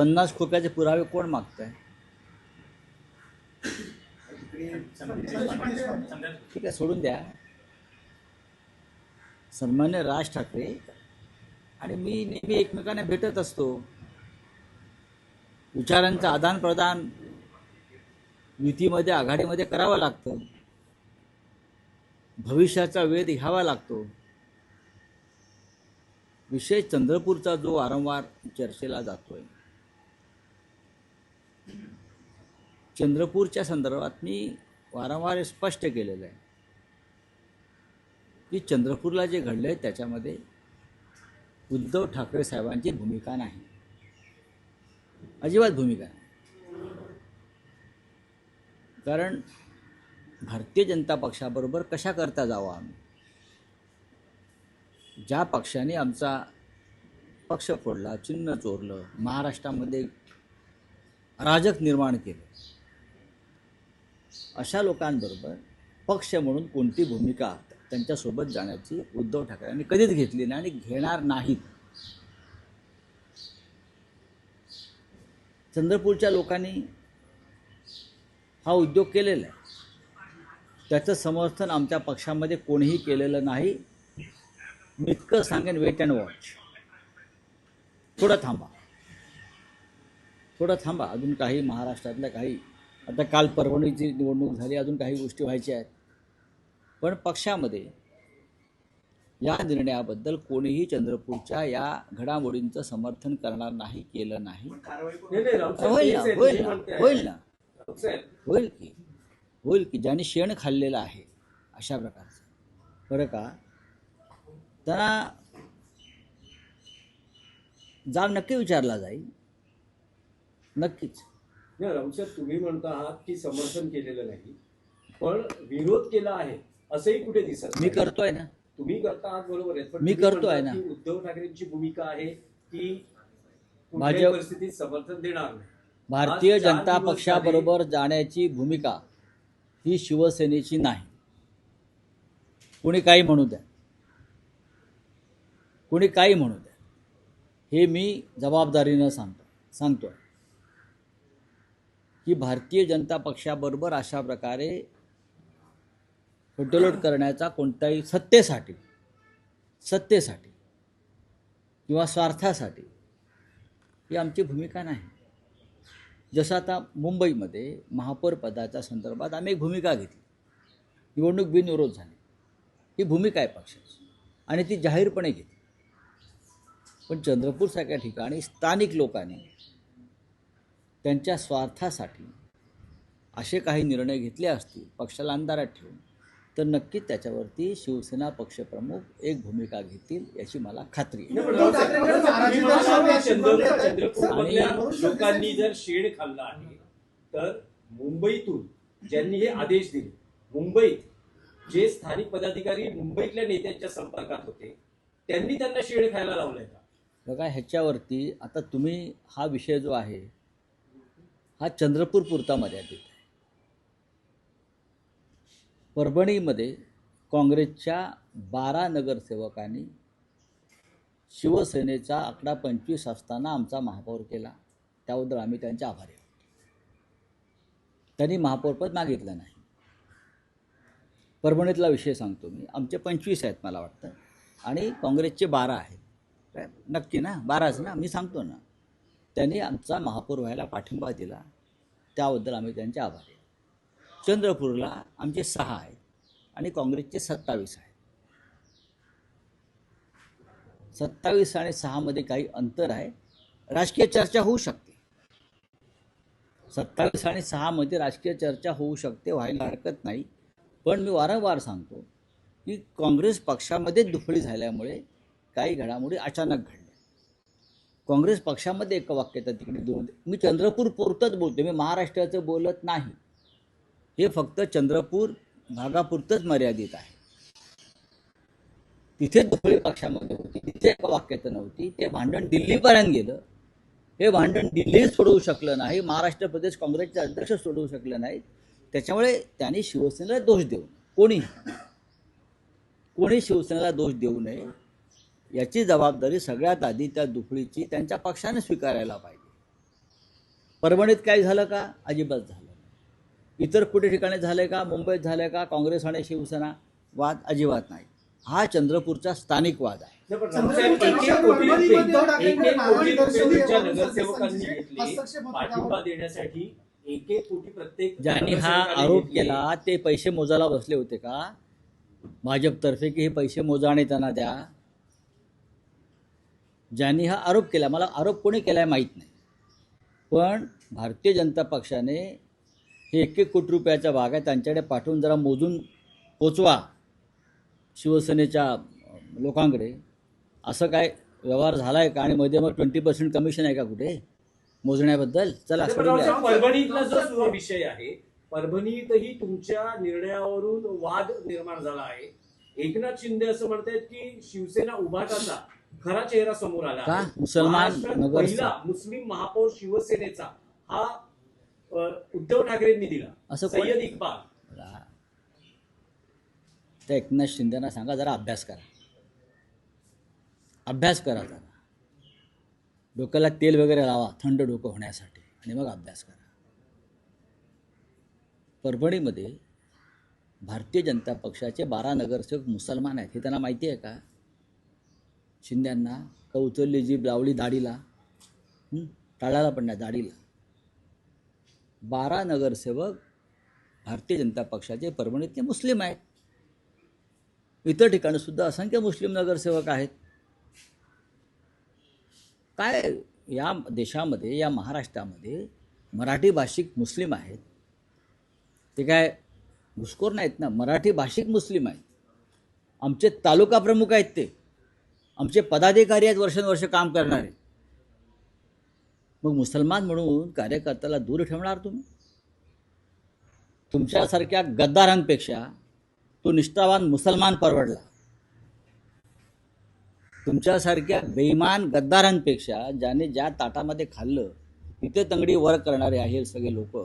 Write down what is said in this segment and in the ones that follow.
पन्नास खोक्याचे पुरावे कोण मागत आहे ठीक आहे सोडून द्या. सन्मान्य राज ठाकरे आणि मी नेहमी एकमेकांना भेटत असतो. विचारांचं आदान प्रदान युतीमध्ये आघाडीमध्ये करावं लागतं. भविष्याचा वेध घ्यावा लागतो. विशेष चंद्रपूरचा जो वारंवार चर्चेला जातोय. चंद्रपूरच्या संदर्भात मी वारंवार हे स्पष्ट केलेलं आहे की चंद्रपूरला जे घडलं आहे त्याच्यामध्ये उद्धव ठाकरे साहेबांची भूमिका नाही. अजिबात भूमिका नाही. कारण भारतीय जनता पक्षाबरोबर कशा करता जावा आम्ही? ज्या पक्षाने आमचा पक्ष फोडला चिन्ह चोरलं महाराष्ट्रामध्ये अराजक निर्माण केलं अशा लोकांबरोबर पक्ष म्हणून कोणती भूमिका त्यांच्यासोबत जाण्याची उद्धव ठाकरेंनी कधीच घेतली नाही आणि घेणार नाहीत. चंद्रपूरच्या लोकांनी हा उद्योग केलेला आहे. त्याचं समर्थन आमच्या पक्षामध्ये कोणीही केलेलं नाही. मी इतकं सांगेन वेट अँड वॉच थोडं थांबा. थोडं थांबा. अजून काही महाराष्ट्रातल्या काही आता काल परभणीची निवडणूक झाली अजून काही गोष्टी व्हायच्या आहेत. पण पक्षामध्ये या निर्णयाबद्दल कोणीही चंद्रपूरच्या या घडामोडींचं समर्थन करणार नाही केलं नाही. होईल. ना होईल ना. होईल ना होईल की होईल की ज्यांनी शेण खाल्लेलं आहे अशा प्रकारचं. बरं का? त्यांना जाब नक्की विचारला जाईल. नक्कीच. नाही, राऊतसाहेब तुम्ही म्हणता आहात की समर्थन केलेलं नाही पण विरोध केला आहे असंही कुठे दिसत मी. करतोय ना. तुम्ही करता आहात बरोबर आहे पण मी करतोय ना. उद्धव ठाकरेंची भूमिका आहे की भाजप- परिस्थितीत समर्थन देणार भारतीय जनता पक्षाबरोबर जाण्याची भूमिका ही शिवसेनेची नाही. कोणी काही म्हणू द्या. कोणी काही म्हणू द्या. हे मी जबाबदारीनं सांगतो सांगतोय. की भारतीय जनता पक्षाबरोबर अशा प्रकारे फुटलोट करण्याचा कोणताही सत्तेसाठी सत्तेसाठी किंवा स्वार्थासाठी ही आमची भूमिका नाही. जसं आता मुंबईमध्ये महापौर पदाच्या संदर्भात आम्ही एक भूमिका घेतली. निवडणूक बिनविरोध झाली. ही भूमिका आहे पक्षाची आणि ती जाहीरपणे घेतली. पण चंद्रपूरसारख्या ठिकाणी स्थानिक लोकांनी त्यांच्या स्वार्थासाठी. असे काही निर्णय घेतले असतील पक्षाला अंधारात ठेवून तर नक्कीच त्याच्यावरती शिवसेना पक्षप्रमुख एक भूमिका घेतील याची मला खात्री आहे. लोकांनी जर शेण खाल्लं आहे तर मुंबईतून ज्यांनी हे आदेश दिले मुंबईत जे स्थानिक पदाधिकारी मुंबईतल्या नेत्यांच्या संपर्कात होते त्यांनी त्यांना शेण खायला लावलंय का? बघा ह्याच्यावरती आता तुम्ही हा विषय जो आहे हा चंद्रपूर पुरता मर्यादित आहे. परभणीमध्ये काँग्रेसच्या बारा नगरसेवकांनी शिवसेनेचा आकडा पंचवीस असताना आमचा महापौर केला. त्याबद्दल आम्ही त्यांचे आभारी आहोत. त्यांनी महापौरपद मागितलं नाही. परभणीतला विषय सांगतो मी. आमचे पंचवीस आहेत मला वाटतं. आणि काँग्रेसचे बारा आहेत. नक्की ना? बाराच ना? मी सांगतो ना. त्यांनी आमचा महापौर व्हायला पाठिंबा दिला. त्याबद्दल आम्ही त्यांचे आभारी चंद्रपूरला आमचे सहा आहेत आणि काँग्रेसचे सत्तावीस आहेत. सत्तावीस आणि सहामध्ये काही अंतर आहे. राजकीय चर्चा होऊ शकते. सत्तावीस आणि सहामध्ये राजकीय चर्चा होऊ शकते व्हायला हरकत नाही. पण मी वारंवार सांगतो की काँग्रेस पक्षामध्ये दुफळी झाल्यामुळे काही घडामोडी अचानक घडल्या. काँग्रेस पक्षामध्ये एक वाक्यता तिकडे दोन मी चंद्रपूर पुरतंच बोलतो मी महाराष्ट्राचं बोलत नाही. हे फक्त चंद्रपूर भागापुरतंच मर्यादित आहे. तिथे धुळे पक्षामध्ये होती तिथे एक वाक्यता नव्हती ते भांडण दिल्लीपर्यंत गेलं. हे भांडण दिल्ली सोडवू शकलं नाही महाराष्ट्र प्रदेश काँग्रेसचे अध्यक्ष सोडवू शकलं नाही त्याच्यामुळे त्यांनी शिवसेनेला दोष देऊ कोणी कोणी शिवसेनेला दोष देऊ नये. याची जबाबदारी सगळ्यात आधी त्या दुफळीची त्यांच्या पक्षाने स्वीकारायला पाहिजे. परभणीत काय झालं का? अजिबात झालं नाही. इतर कुठे ठिकाणी झालं का? मुंबईत झालं का? काँग्रेस आणि शिवसेना वाद अजिबात नाही. हा चंद्रपूरचा स्थानिक वाद आहे. ज्यांनी हा आरोप. केला ते पैसे मोजायला बसले होते का? भाजपतर्फे की हे पैसे मोजा आणि त्यांना द्या. ज्यांनी हा आरोप केला मला आरोप कोणी केला आहे माहीत नाही. पण भारतीय जनता पक्षाने हे एक एक कोटी रुपयाच्या भाग आहे त्यांच्याकडे पाठवून जरा मोजून पोचवा शिवसेनेच्या लोकांकडे. असं काय व्यवहार झाला आहे का? आणि मध्ये मग ट्वेंटी पर्सेंट कमिशन आहे का कुठे? मोजण्याबद्दल? चला परभणीतला जो विषय आहे परभणीतही तुमच्या निर्णयावरून वाद निर्माण झाला आहे. एकनाथ शिंदे असं म्हणतायत की शिवसेना उभाटाचा खरा चेहरा समोर आला. का? आहे. महाराष्ट्रात. पहिला मुस्लिम महापौर शिवसेनेचा हा अ, उद्धव ठाकरेंनी दिला. असं कोण- सय्यद इक्बाल. त्या एकनाथ शिंदेना सांगा जरा अभ्यास करा. अभ्यास करा जरा. डोक्याला तेल वगैरे लावा थंड डोकं होण्यासाठी. आणि मग अभ्यास करा. परभणीमध्ये भारतीय जनता पक्षाचे बारा नगरसेवक मुसलमान आहेत हे त्यांना माहिती आहे का? शिंद्यांना का उचलली जीभ लावली दाढीला. टाळाला पण नाही दाढीला. बारा नगरसेवक भारतीय जनता पक्षाचे परभणीतले मुस्लिम आहेत. इतर ठिकाणी सुद्धा असंख्य मुस्लिम नगरसेवक आहेत. काय या देशामध्ये या महाराष्ट्रामध्ये मराठी भाषिक मुस्लिम आहेत? ते काय घुसखोर नाहीत ना? मराठी भाषिक मुस्लिम आहेत. आमचे तालुका प्रमुख आहेत ते. आमचे पदाधिकारी आहेत वर्षानुवर्ष काम करणारे. मग मुसलमान म्हणून कार्यकर्त्याला दूर ठेवणार तुम्ही? तुमच्यासारख्या गद्दारांपेक्षा तो निष्ठावान मुसलमान परवडला. तुमच्यासारख्या बेईमान गद्दारांपेक्षा ज्याने ज्या ताटामध्ये खाल्लं तिथे तंगडी वर करणारे आहे सगळे लोक.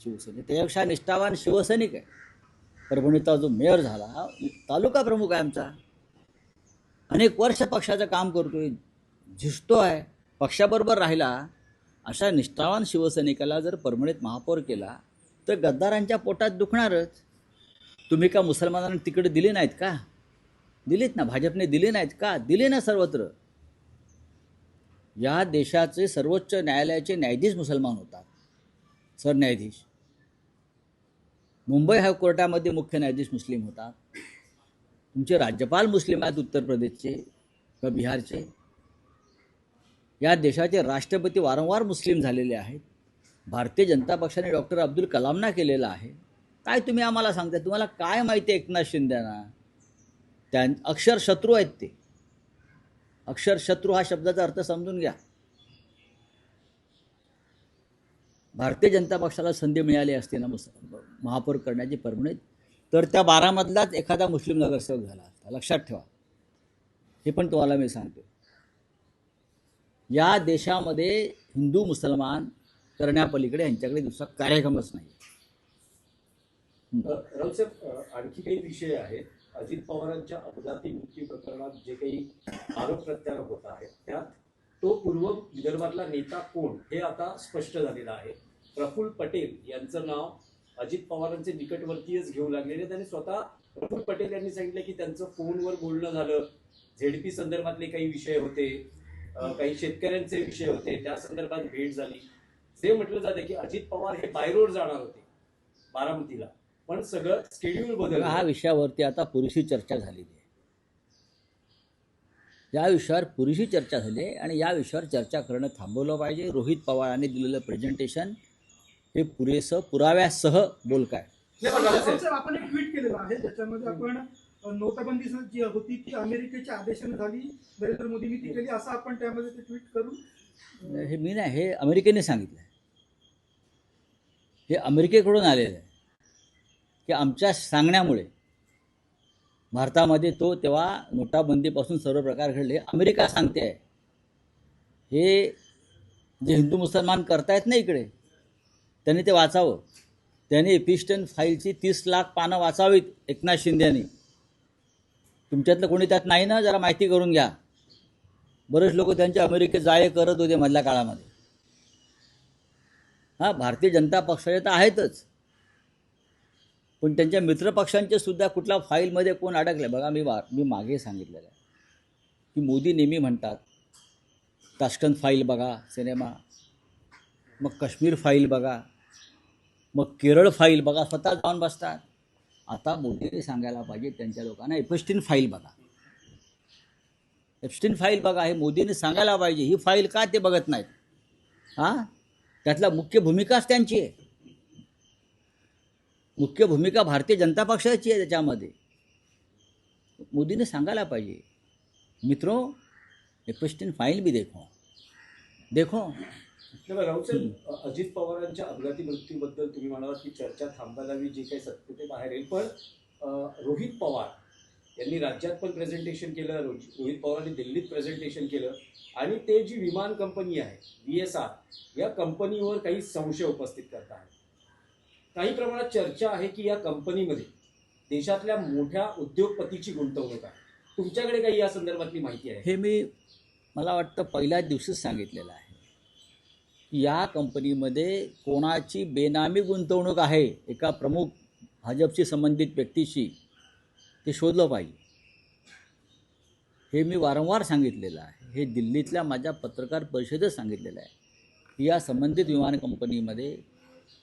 शिवसेने त्यापेक्षा निष्ठावान शिवसैनिक आहे परभणीचा जो मेयर झाला तालुका प्रमुख आहे आमचा. अनेक वर्ष पक्षाचं काम करतोय झिजतो आहे. पक्षाबरोबर राहिला अशा निष्ठावान शिवसैनिकाला जर परमणीत महापौर केला तर गद्दारांच्या पोटात दुखणारच. तुम्ही का मुसलमानांना तिकडे दिले नाहीत का? दिलीत ना भाजपने दिले नाहीत का? दिले ना सर्वत्र. या देशाचे सर्वोच्च न्यायालयाचे न्यायाधीश मुसलमान होतात सरन्यायाधीश. मुंबई हायकोर्टामध्ये मुख्य न्यायाधीश मुस्लिम होतात. तुमचे राज्यपाल मुस्लिम आहेत उत्तर प्रदेशचे किंवा बिहारचे. या देशाचे राष्ट्रपती वारंवार मुस्लिम झालेले आहेत. भारतीय जनता पक्षाने डॉक्टर अब्दुल कलामना केलेलं आहे. काय तुम्ही आम्हाला सांगता? तुम्हाला काय माहिती आहे एकनाथ शिंदेना? त्या अक्षर शत्रू आहेत ते. अक्षर शत्रू हा शब्दाचा अर्थ समजून घ्या. भारतीय जनता पक्षाला संधी मिळाली असते ना मुस महापौर करण्याची परभणीत? तर त्या बारामधलाच एखादा मुस्लिम नगरसेवक झाला असता. लक्षात ठेवा. हे पण तुम्हाला मी सांगतो. या देशामध्ये हिंदू मुसलमान करण्यापलीकडे यांच्याकडे दुसरा कार्यक्रमच नाही आणखी काही विषय आहेत. अजित पवारांच्या अपघाती मृत्यू प्रकरणात जे काही आरोप प्रत्यारोप होत आहेत त्यात तो पूर्व विदर्भातला नेता कोण हे आता स्पष्ट झालेलं आहे. प्रफुल्ल पटेल यांचं नाव अजित पवारांचे निकटवर्तीयच घेऊ लागलेले त्यांनी स्वतः प्रफुल पटेल यांनी सांगितलं की त्यांचं फोनवर बोलणं झालं. झेडपी संदर्भातले काही विषय होते काही शेतकऱ्यांचे विषय होते त्या संदर्भात भेट झाली. जे म्हटलं जाते की अजित पवार हे बायरोड जाणार होते बारामतीला. पण सगळं स्केड्यूल बदल हा विषयावरती आता पुरेशी चर्चा झालेली आहे. या विषयावर पुरेशी चर्चा झाली आहे आणि या विषयावर चर्चा करणं थांबवलं पाहिजे. रोहित पवारांनी दिलेलं प्रेझेंटेशन हे पुरेसं पुराव्यासह बोलक आहे. रावसाहेब, साहेब, आपण एक ट्विट केलेलं आहे ज्याच्यामध्ये आपण नोटाबंदी जी होती ती अमेरिकेच्या आदेशाने झाली. नरेंद्र मोदींनी ती केली असं आपण त्यामध्ये ते ट्विट करून. हे मी नाही हे अमेरिकेने सांगितलं आहे. हे अमेरिकेकडून आलेलं आहे. की आमच्या सांगण्यामुळे भारतामध्ये तो तेव्हा नोटाबंदीपासून सर्व प्रकार घडले. अमेरिका सांगते आहे. हे जे हिंदू मुसलमान करतायत ना इकडे त्यांनी ते वाचावं. त्यांनी एपिस्टन फाईलची तीस लाख पानं वाचावीत एकनाथ शिंदेनी. तुमच्यातलं कोणी त्यात नाही ना? जरा माहिती करून घ्या. बरेच लोक त्यांच्या अमेरिकेत जाय करत होते मधल्या काळामध्ये. हां भारतीय जनता पक्षाचे तर आहेतच. पण त्यांच्या मित्रपक्षांचे सुद्धा कुठल्या फाईलमध्ये कोण अडकले बघा मी वा मी मागे सांगितलेलं आहे. की मोदी नेहमी म्हणतात ताशकंद फाईल बघा सिनेमा. मग काश्मीर फाईल बघा. मग केरळ फाईल बघा स्वतः जाऊन बसतात. आता मोदीने सांगायला पाहिजे त्यांच्या लोकांना एपस्टीन फाईल बघा. एपस्टीन फाईल बघा हे मोदीने सांगायला पाहिजे ही फाईल का ते बघत नाहीत? हां? त्यातला मुख्य भूमिकाच त्यांची आहे. मुख्य भूमिका भारतीय जनता पक्षाची आहे त्याच्यामध्ये. मोदीने सांगायला पाहिजे मित्रो एपस्टीन फाईल भी देखो. देखो. तेव्हा साहेब अजित पवारांच्या अपघाती मृत्यूबद्दल तुम्ही म्हणालात की चर्चा थांबायला हवी जे काही सत्य ते बाहेर येईल. पण रोहित पवार यांनी राज्यात पण प्रेझेंटेशन केलं रोहि- रोहित पवारांनी दिल्लीत प्रेझेंटेशन केलं. आणि ते जी विमान कंपनी आहे बी एस आर या कंपनीवर काही संशय उपस्थित करत आहेत. काही प्रमाणात चर्चा आहे की या कंपनीमध्ये देशातल्या मोठ्या उद्योगपतीची गुंतवणूक आहे. तुमच्याकडे काही या संदर्भातली माहिती आहे? हे मी मला वाटतं पहिल्याच दिवशीच सांगितलेलं आहे. की या कंपनीमध्ये कोणाची बेनामी गुंतवणूक आहे एका प्रमुख भाजपशी संबंधित व्यक्तीशी ते शोधलं पाहिजे. हे मी वारंवार सांगितलेलं आहे. हे दिल्लीतल्या माझ्या पत्रकार परिषदेत सांगितलेलं आहे. की या संबंधित विमान कंपनीमध्ये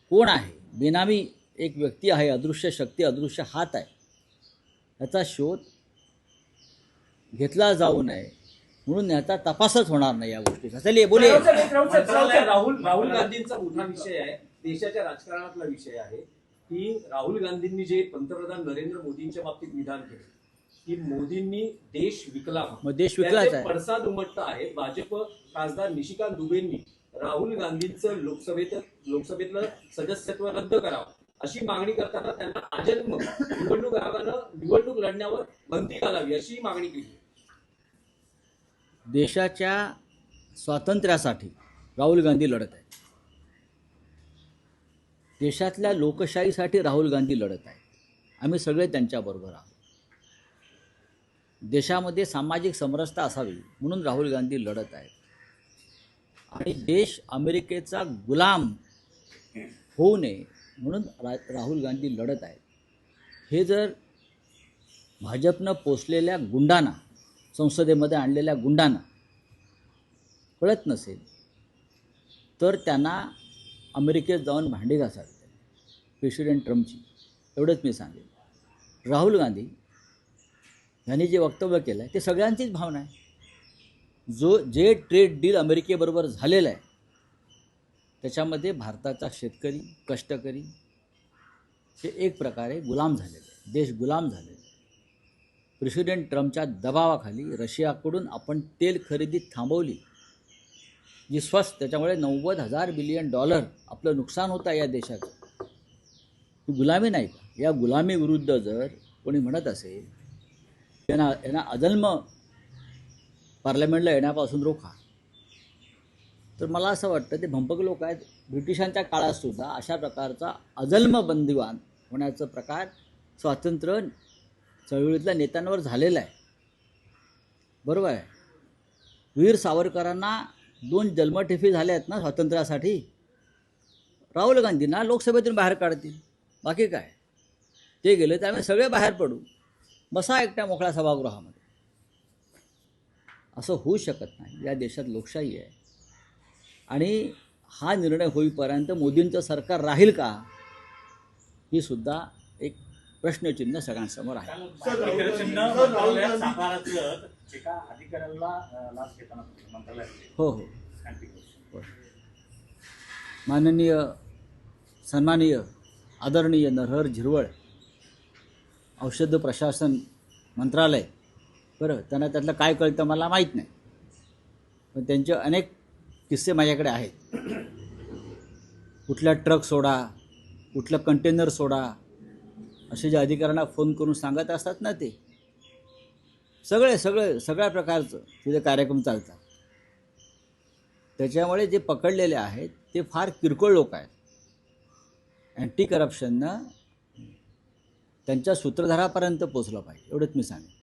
कोण आहे? बेनामी एक व्यक्ती आहे अदृश्य शक्ती अदृश्य हात आहे. याचा शोध घेतला जाऊ नये. म्हणून याचा तपासच होणार नाही या गोष्टीचा. राहुल राहुल गांधींचा मोठा विषय आहे. देशाच्या राजकारणातला विषय आहे. की राहुल गांधींनी जे पंतप्रधान नरेंद्र मोदींच्या बाबतीत विधान केले की मोदींनी देश विकला. मग देश विकलाच त्याचे आहे. पडसाद उमटत आहेत भाजप खासदार निशिकांत दुबेंनी राहुल गांधींचं लोकसभेत लोकसभेतलं सदस्यत्व रद्द करावं अशी मागणी करताना त्यांना आजन्म निवडणूक आयोगानं निवडणूक लढण्यावर बंदी घालावी अशी मागणी केली. देशाच्या स्वातंत्र्यासाठी राहुल गांधी लढत आहेत. देशातल्या लोकशाहीसाठी राहुल गांधी लढत आहेत. आम्ही सगळे त्यांच्याबरोबर आहोत. देशामध्ये सामाजिक समरसता असावी म्हणून राहुल गांधी लढत आहेत. आणि देश अमेरिकेचा गुलाम होऊ नये म्हणून रा राहुल गांधी लढत आहेत. हे जर भाजपनं पोचलेल्या गुंडांना संसदेमध्ये आणलेल्या गुंडांना कळत नसेल तर त्यांना अमेरिकेत जाऊन भांडी घासावी. प्रेसिडेंट ट्रम्पची. एवढंच मी सांगेन. राहुल गांधी यांनी जे वक्तव्य केलं आहे ते सगळ्यांचीच भावना आहे. जो जे ट्रेड डील अमेरिकेबरोबर झालेलं आहे त्याच्यामध्ये भारताचा शेतकरी कष्टकरी हे एक प्रकारे गुलाम झालेले आहे देश गुलाम झालेले प्रेसिडेंट ट्रम्पच्या दबावाखाली रशियाकडून आपण तेल खरेदी थांबवली जी स्वस्त त्याच्यामुळे नव्वद हजार बिलियन डॉलर आपलं नुकसान होतं या देशाचं. ही गुलामी नाही का? या गुलामीविरुद्ध जर कोणी म्हणत असेल यांना यांना अजन्म पार्लमेंटला येण्यापासून रोखा. तर मला असं वाटतं ते भंपक लोक आहेत. ब्रिटिशांच्या काळात सुद्धा अशा प्रकारचा अजन्म बंदिवान होण्याचा प्रकार स्वातंत्र्य चळवळीतल्या नेत्यांवर झालेला आहे. बरोबर आहे. वीर सावरकरांना दोन जन्मठेफी झाल्या आहेत ना स्वातंत्र्यासाठी? राहुल गांधींना लोकसभेतून बाहेर काढतील. बाकी काय? ते गेले तर आम्ही सगळे बाहेर पडू. बसा एकट्या मोकळ्या सभागृहामध्ये. असं होऊ शकत नाही. या देशात लोकशाही आहे. आणि हा निर्णय होईपर्यंत मोदींचं सरकार राहील का? ही सुद्धा एक प्रश्नचिन्ह सगळ्यांसमोर आहे. हो हो. हो. माननीय सन्माननीय आदरणीय नरहर झिरवळ औषध प्रशासन मंत्रालय. बरं त्यांना त्यातलं काय कळतं मला माहीत नाही. पण त्यांचे अनेक किस्से माझ्याकडे आहेत. कुठला ट्रक सोडा कुठलं कंटेनर सोडा असे जे अधिकाऱ्यांना फोन करून सांगत असतात ना ते. सगळे सगळे सगळ्या प्रकारचं तिथे कार्यक्रम चालतात. त्याच्यामुळे जे पकडलेले आहेत ते फार किरकोळ लोक आहेत. अँटी करप्शननं त्यांच्या सूत्रधारापर्यंत पोचलं पाहिजे एवढंच मी सांगेन.